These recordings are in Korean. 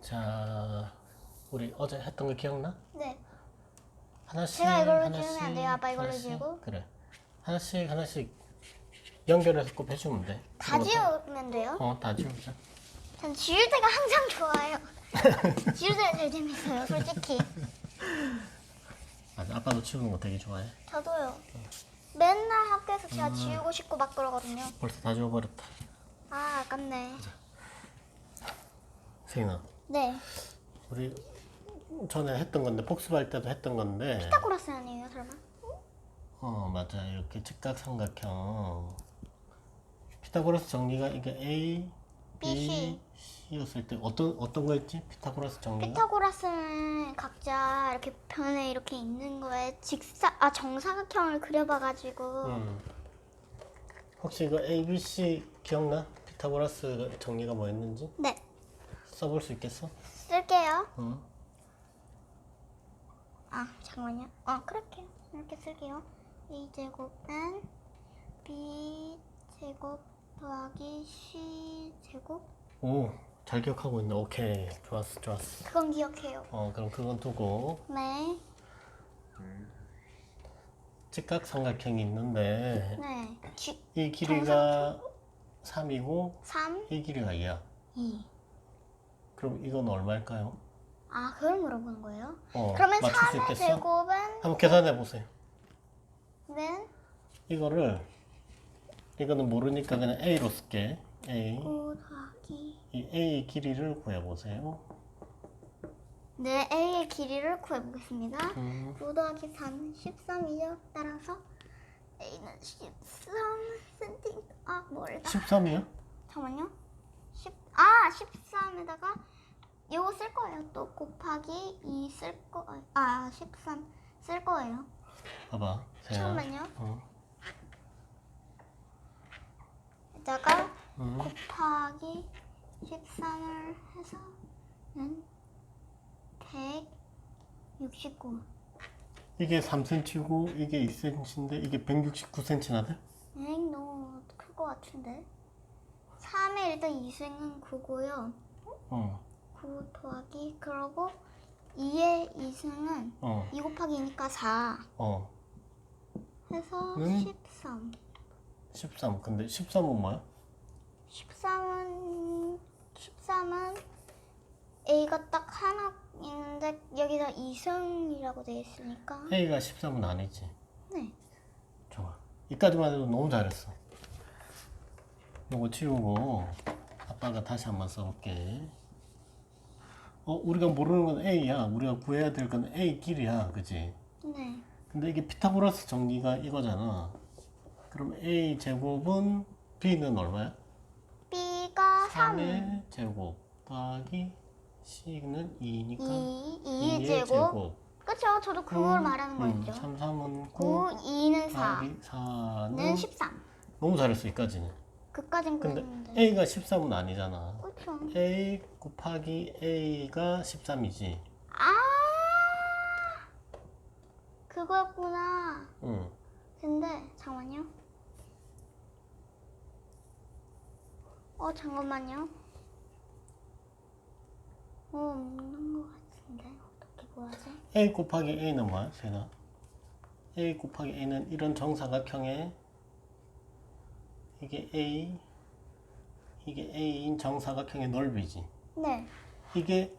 자, 우리 어제 했던 거 기억나? 네. 하나씩 제가 이걸로 하나씩, 지우면 안 돼요? 아빠 이걸로 하나씩. 지우고? 그래. 하나씩 하나씩 연결해서 꼭 해주면 돼. 다. 지우면 돼요? 어, 다 지우자. 전 지울 때가 항상 좋아요. 지울 때가 제일 재밌어요, 솔직히. 맞아, 아빠도 지우는 거 되게 좋아해. 저도요. 맨날 학교에서 제가 음. 지우고 싶고 막 그러거든요. 벌써 다 지워버렸다. 아, 아깝네. 세인아, 네. 우리 전에 했던 건데 복습할 때도 했던 건데. 피타고라스 아니에요, 설마? 어, 맞아. 이렇게 직각 삼각형. 피타고라스 정리가 이게 A, B, C. C였을 때 어떤 어떤 거였지? 피타고라스 정리가? 피타고라스는 각자 이렇게 변에 이렇게 있는 거에 직사 아 정사각형을 그려봐가지고 음. 혹시 이거 A, B, C 기억나? 피타고라스 정리가 뭐였는지 네 써볼 수 있겠어? 쓸게요. 응. 아 잠깐만요. 아 그렇게 이렇게 쓸게요. a 제곱은 b 제곱 더하기 c 제곱 오, 잘 기억하고 있네. 오케이, 좋았어, 좋았어. 그건 기억해요. 어, 그럼 그건 두고 네, 직각삼각형이 있는데 네, G, 이 길이가 3이고 3, 이 길이가 2야. 2. 그럼 이건 얼마일까요? 아 그걸 물어보는 거예요? 어, 그러면 맞출 수 3의 있겠어? 제곱은 한번 계산해 보세요. 는 이거를 이거는 모르니까 그냥 A로 쓸게. A. 5 더하기 이 A 길이를 구해 보세요. 네, A의 길이를 구해보겠습니다. 음, 9 더하기 3, 13이요. 따라서 A는 13cm. 아, 멀다. 13이요? 잠깐만요. 10, 아, 13에다가 이거 쓸 거예요. 또 곱하기 2 쓸 거, 아, 13 쓸 거예요. 봐봐. 세야. 잠깐만요. 어. 에다가 음. 곱하기 13을 해서는 169. 이게 3cm고 이게 2cm인데 이게 169cm나 돼? 엥 너무 클 것 같은데 3의 일단 2승은 9고요 어. 9 더하기 그러고 2의 2승은 어. 2 곱하기 2니까 4 어. 해서 음. 13 13. 근데 13은 뭐야? 13은 13은 A가 딱 하나 있는데 여기다 2승이라고 되어 있으니까 A가 13은 아니지. 네 좋아. 이까지만 해도 너무 잘했어. 요거 치우고 아빠가 다시 한번 써볼게. 어, 우리가 모르는 건 A야. 우리가 구해야 될 건 A 길이야. 그지? 네. 근데 이게 피타고라스 정리가 이거잖아. 그럼 A 제곱은 B는 얼마야? B가 3 3의 제곱 더하기 C는 2니까 2 2의 2 제곱 그쵸 저도 그걸 말하는 거였죠 3, 3은 9 9 2는 4 더하기 4는 는 13. 너무 잘했어 이까지는. 그까진 근데 그랬는데. A가 13은 아니잖아. 그렇죠. A 곱하기 A가 13이지. 아 그거였구나. 응. 근데 잠깐만요. 어 잠깐만요. 어 없는 것 같은데 어떻게 구하지? A 곱하기 A는 뭐야, 세나? A 곱하기 A는 이런 정사각형에 이게 A 이게 A인 정사각형의 넓이지. 네. 이게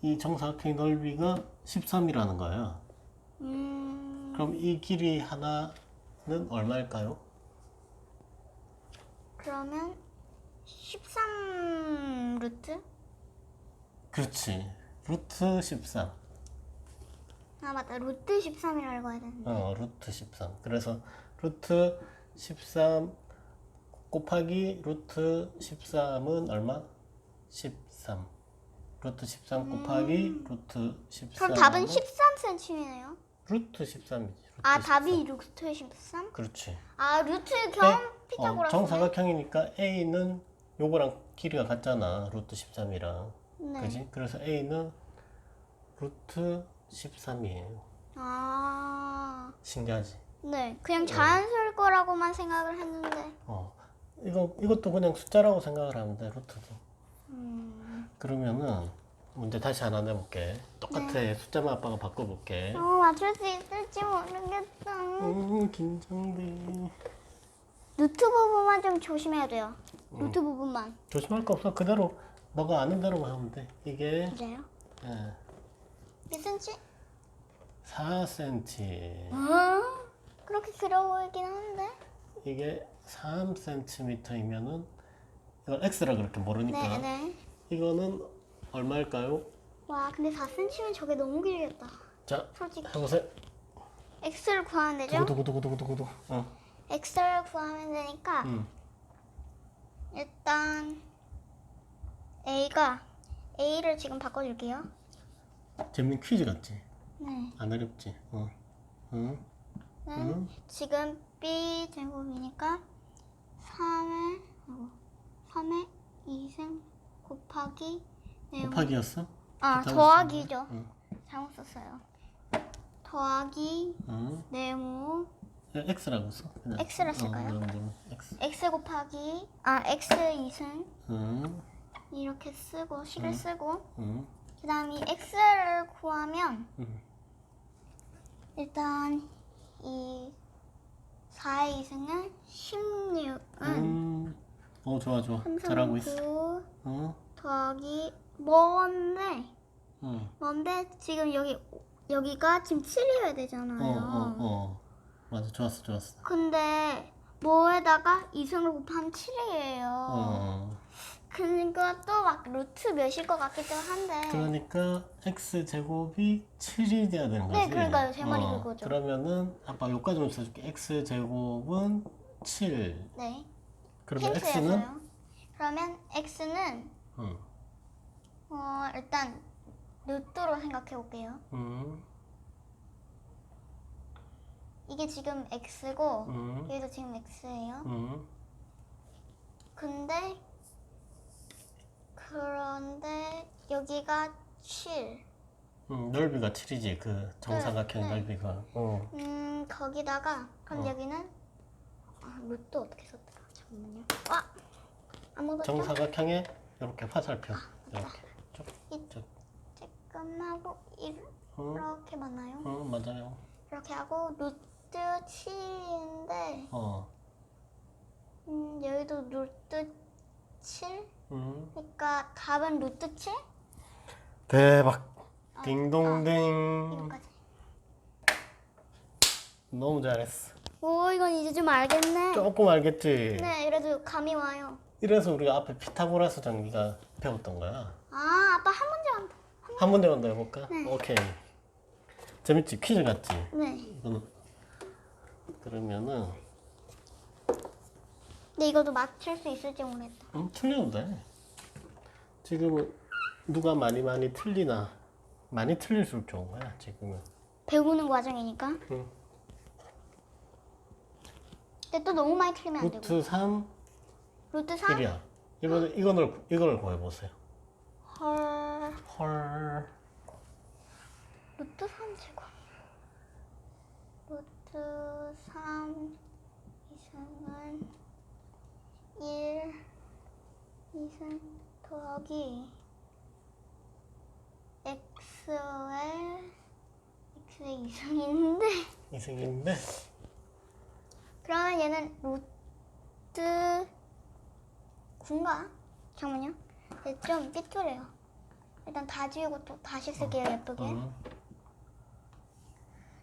이 정사각형의 넓이가 13이라는 거야. 음 그럼 이 길이 하나는 얼마일까요? 그러면 13 루트? 그렇지. 루트 13. 아 맞다 루트 13이라고 해야 되는데. 어, 루트 13. 그래서 루트 13 곱하기 루트 13은 얼마? 13. 루트 13 곱하기 루트 13. 음. 그럼 답은 13cm네요. 루트 13이지. 루트 아 13. 답이 루트 13? 그렇지. 아 루트 겸 어, 피타고라스. 정사각형이니까 A는 요거랑 길이가 같잖아. 루트 13이랑. 네. 그지? 그래서 A는 루트 13이에요. 아, 신기하지? 네. 그냥 자연스러울 거라고만 생각을 했는데. 어. 이거 이것도 그냥 숫자라고 생각을 돼. 루트도. 음, 그러면은 문제 다시 하나 내볼게. 똑같아. 숫자만 아빠가 바꿔볼게. 어, 맞출 수 있을지 모르겠다. 음, 긴장돼. 루트 부분만 좀 조심해야 돼요. 루트 부분만. 조심할 거 없어. 그대로 너가 아는 대로만 하면 돼. 이게 그래요? 예, 몇 cm? 4cm. 어? 그렇게 길어 보이긴 한데. 이게 3cm이면은 이걸 x라 그렇게 모르니까 네, 네. 이거는 얼마일까요? 와, 근데 4cm면 저게 너무 길겠다. 자, 솔직히. 해보세요. x를 구하면 되죠? 두구두구두구두구두구. 어. x를 구하면 되니까 음. 일단 a가 a를 지금 바꿔줄게요. 재밌는 퀴즈 같지? 네. 안 어렵지? 어. 응? 는 응? 지금 b 제곱이니까 3의 3의 2승 곱하기 네, 곱하기였어? 아 더하기죠. 응. 잘못 썼어요. 더하기 응. 네모 야, x라고 써. 그냥. X라 쓸까요? 어, 그럼 그럼 x. x 곱하기 아 x 2승 응. 이렇게 쓰고 식을 쓰고 응. 그 다음에 x를 구하면 응. 일단 이 4의 2승은 16은 음. 어 좋아 좋아. 잘하고 있어. 339 어. 더하기 뭔데 응. 뭔데 지금 여기 여기가 지금 7이어야 되잖아요. 어, 어, 어. 맞아, 좋았어, 좋았어. 근데 뭐에다가 2승을 곱하면 7이에요. 어. 그러니까 또 막 루트 몇일 것 같기도 한데. 그러니까 x 제곱이 7이 돼야 되는 거지. 네, 그러니까요. 제 말이 어, 그거죠. 그러면은 아빠 여기까지만 써줄게. x 제곱은 7. 네. 그러면 x는 힌트였어요. 그러면 x는 응. 어, 일단 루트로 생각해 볼게요. 응. 이게 지금 x고 응. 여기도 지금 x예요. 응. 근데 그런데 여기가 7. 응. 넓이가 7이지. 그 정사각형 네. 넓이가. 어. 음 거기다가 그럼 어. 여기는 아, 루트 어떻게 썼더라? 잠깐만요. 와 아무것도 정사각형에 이렇게 화살표. 이렇게. 쭉. 이- 쭉. 끝나고 응. 이렇게 맞나요? 응, 맞아요. 이렇게 하고 루트 7인데 어. 음, 여기도 루트 7? 응. 그러니까 답은 루트 7? 대박. 아, 딩동댕. 이거까지. 너무 잘했어. 오 이건 이제 좀 알겠네. 조금 알겠지? 네, 그래도 감이 와요. 이래서 우리가 앞에 피타고라스 정리가 배웠던 거야. 아, 아빠 한 문제만. 더. 한 문제만 더 해볼까? 네. 오케이. 재밌지? 퀴즈 같지? 네. 이거는 그러면은 근데 이것도 맞출 수 있을지 모르겠다. 음, 틀려도 돼. 지금은 누가 많이 많이 틀리나 많이 틀릴수록 좋은 거야. 지금은. 배우는 과정이니까. 응. 근데 또 너무 많이 틀리면 안 되고. 루트 3 루트 3? 1이야. 이거는 이거를 이걸 구해 보세요. 헐. 헐. 루트 3 제곱. 루트 3 이승은 1 이승 더하기 x의 x의 이승인데 이승인데 그러면 얘는 루트 9인가? 잠깐만요. 얘 좀 삐뚤해요. 일단 다 지우고 또 다시 쓸게요, 예쁘게. 음.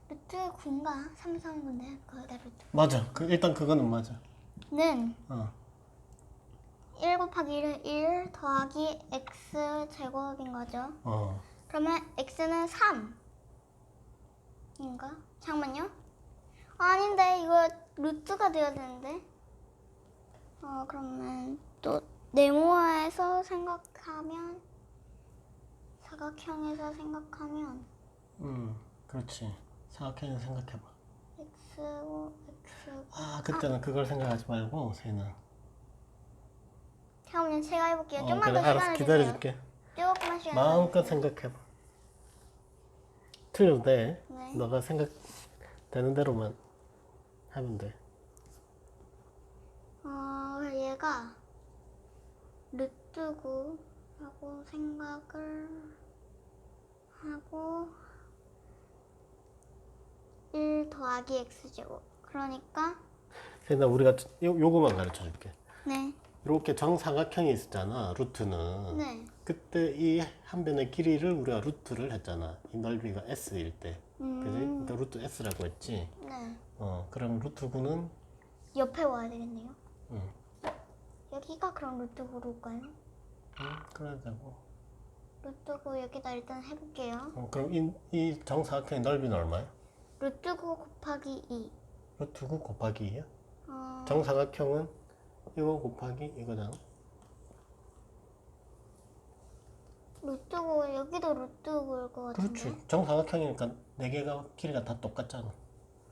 루트 9인가? 3, 3인데 거기다 루트. 맞아. 그 일단 그거는 맞아. 는 어. 1 곱하기 1은 1 더하기 x 제곱인 거죠. 어. 그러면 x는 3인가? 잠깐만요. 아닌데 이거 루트가 되어야 되는데. 어 그러면 또 네모에서 생각하면 사각형에서 생각하면 음. 그렇지. 사각형을 생각해봐. x고 x 아 그때는 그걸 생각하지 말고 세는. 잠깐만요 제가 해볼게요. 어, 좀만 그래, 더 알았어. 시간을 주세요. 기다려줄게. 조금만 시간. 마음껏 생각해봐. 틀려도 돼. 네. 너가 생각되는 대로만 하면 돼. 어 얘가 루트고 라고 생각을 하고 1 더하기 x제곱 그러니까 그러니까 우리가 요, 요거만 가르쳐 줄게. 네, 이렇게 정사각형이 있었잖아. 루트는. 네, 그때 이 한 변의 길이를 우리가 루트를 했잖아. 이 넓이가 s일 때. 그지? 음, 그러니까 루트 s라고 했지. 네 어, 그럼 루트 9는 옆에 와야 되겠네요 응. 여기가 그럼 루트 9로일까요? 응, 그러자고. 루트 9 여기다 일단 해볼게요 어, 그럼 이, 이 정사각형의 넓이는 얼마야? 루트 9 곱하기 2 루트 9 곱하기 2야? 어, 정사각형은 이거 곱하기 이거잖아. 루트 9 여기도 루트 9일 것 같은데 그렇지. 정사각형이니까 네 개가 길이가 다 똑같잖아.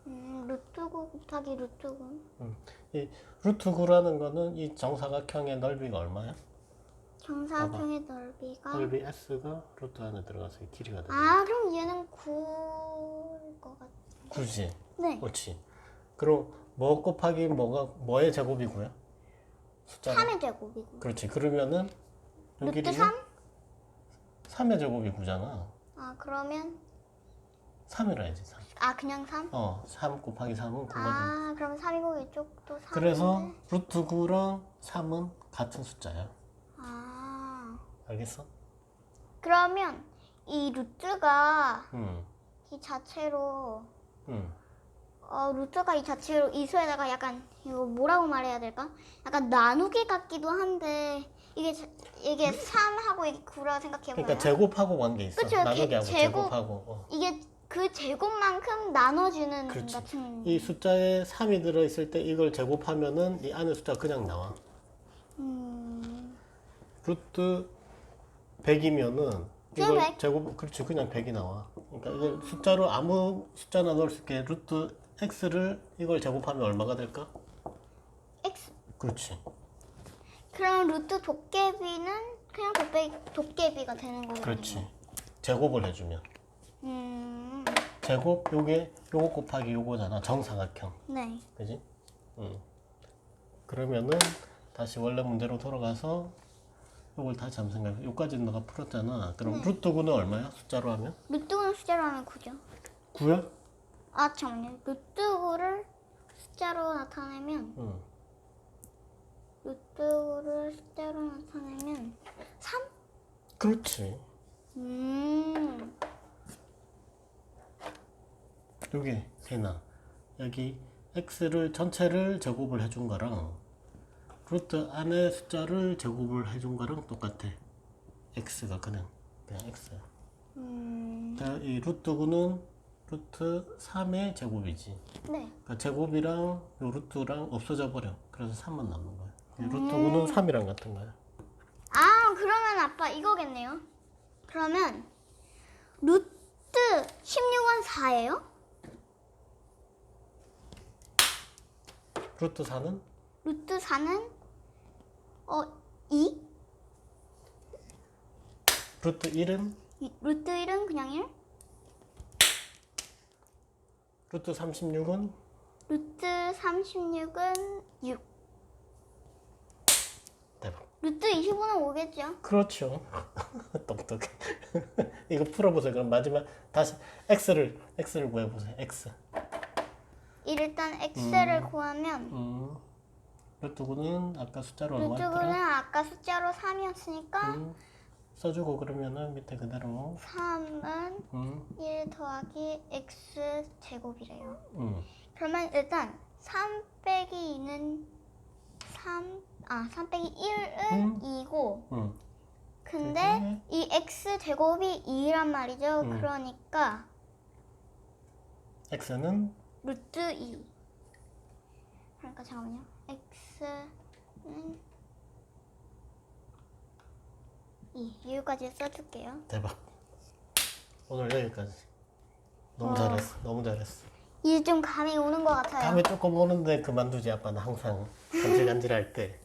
음, 루트 9 곱하기 루트 9이 루트 9라는 거는 이 정사각형의 넓이가 얼마야? 정사각형의 넓이가 넓이 s가 루트 안에 들어가서 이 길이가 돼. 아 그럼 얘는 9일 것 같아 9지. 네 그렇지. 그럼 뭐 곱하기 뭐가 뭐의 제곱이 9야? 숫자. 3의 제곱이 고 그렇지. 그러면은 이 루트 길이는 3? 3의 제곱이 9잖아. 아 그러면 3이라 해야지. 3. 아 그냥 3? 어, 3 곱하기 3은 9거든. 아 그럼 3이고 이쪽도 3 그래서 루트 9랑 3은 같은 숫자야. 아 알겠어? 그러면 이 루트가 응. 이 자체로 응. 어 루트가 이 자체로 이 수에다가 약간 이거 뭐라고 말해야 될까? 약간 나누기 같기도 한데 이게 자- 이게 3하고 이게 9라고 생각해봐요. 그러니까 제곱하고 관계 있어. 그쵸, 나누기하고 개- 제곱. 제곱 하고. 어. 이게 그 제곱만큼 나눠주는 그렇지. 같은. 이 숫자에 3이 들어 있을 때 이걸 제곱하면은 이 안에 숫자 그냥 나와. 음, 루트 100이면은 쭉 이걸 100? 제곱 그렇지 그냥 100이 나와. 그러니까 이걸 숫자로 아무 숫자나 넣을 수 있게 루트 x를 이걸 제곱하면 얼마가 될까? x. 그렇지. 그럼 루트 도깨비는 그냥 도깨비, 도깨비가 되는 거거든요. 그렇지. 제곱을 해주면 음, 제곱 요게 요거 곱하기 요거잖아 정사각형. 네. 그지? 응. 그러면은 다시 원래 문제로 돌아가서 요걸 다시 한번 생각해. 요까지는 너가 풀었잖아. 그럼 루트 9는 얼마야? 숫자로 하면? 루트는 숫자로 하면 9죠. 9야? 아, 잠깐만요. 루트 9를 숫자로 나타내면 응. 루트 9를 숫자로 나타내면 3? 그렇지. 음, 요게 세나 여기 x를 전체를 제곱을 해준 거랑 루트 안에 숫자를 제곱을 해준 거랑 똑같아. x가 그냥 그냥 x야. 음, 자, 이 루트 9는 루트 3의 제곱이지. 네. 그러니까 제곱이랑 요 루트랑 없어져 버려. 그래서 3만 남는 거야. 이 루트 9는 3이랑 같은 거야. 아, 그러면 아빠 이거겠네요. 그러면 루트 16은 4예요? 루트 4는 루트 4는 어 2? 루트 1은 루트 1은 그냥 1? 루트 36은 루트 36은 6. 대박. 루트 25는 5겠죠? 그렇죠. 똑똑해. 이거 풀어보세요. 그럼 마지막 다시 x를 x를 구해보세요. x. 일단 x를 구하면 음. 루트 9는 아까 숫자로 루트 9는 했더라? 아까 숫자로 3이었으니까 음. 써주고 그러면은 밑에 그대로. 3은 음. 1 더하기 x 제곱이래요. 음. 그러면 일단 3 빼기 2는 3, 아, 3 빼기 1은 음. 2고, 음. 근데 이 x 제곱이 2란 말이죠. 음. 그러니까 x는 루트 2. 그러니까 잠깐만요. x는 2. 여기까지 써줄게요. 대박. 오늘 여기까지. 너무 와. 잘했어. 너무 잘했어. 이제 좀 감이 오는 것 같아요. 다음에 조금 오는데 그만두지 아빠는 항상 간질간질할 때